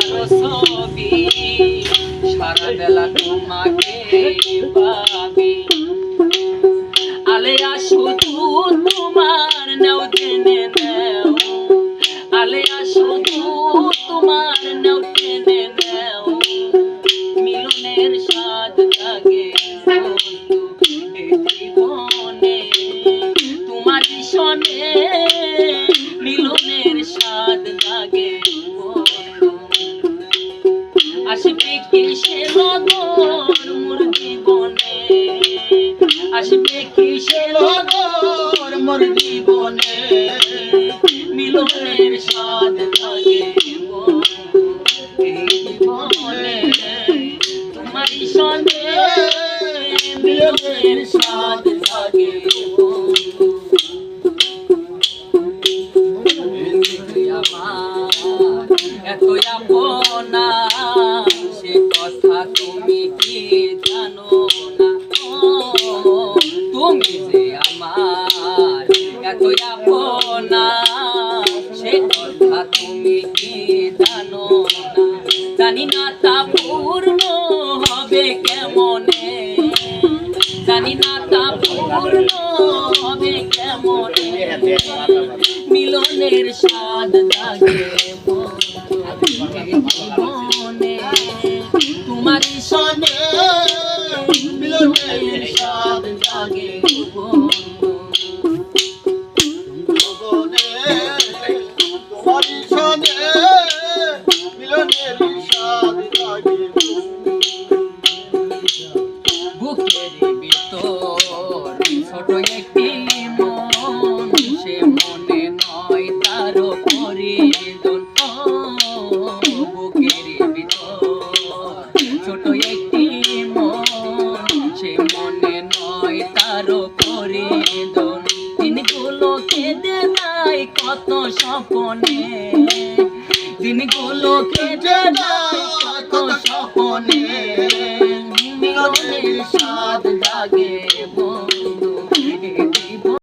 আরও ছবি সারা বেলা তোমাকে পাবি। আলেয়া শুধু তোমার নাও, জেনে নেও। আলেয়া শুধু তোমার নাও, জেনে নেও। মিলনের স্বাদ লাগে জীবনে। তোমার সনে আসবে কি সে মোর জীবনে আসবে কি সে লগর মোর জীবনে মিলনের স্বাদ লাগে জীবনে মিলনের স্বাদ লাগে এত আপনা তুমি যে আমার এত আপনা সে কথা তুমি কি জানো না? জানি না তা পূর্ণ হবে কেমনে? জানি না তা পূর্ণ হবে কেমনে? মিলনের স্বাদ লাগে তোমার সনে মিলনের স্বাদ লাগে বুকের ভিতর ছোট একটি নয়, তার করে দোন। দিনগুলো নাই, কত স্বপনে। দিনগুলো কেঁদে নাই, কত স্বপনে। মিলনের স্বাদ লাগে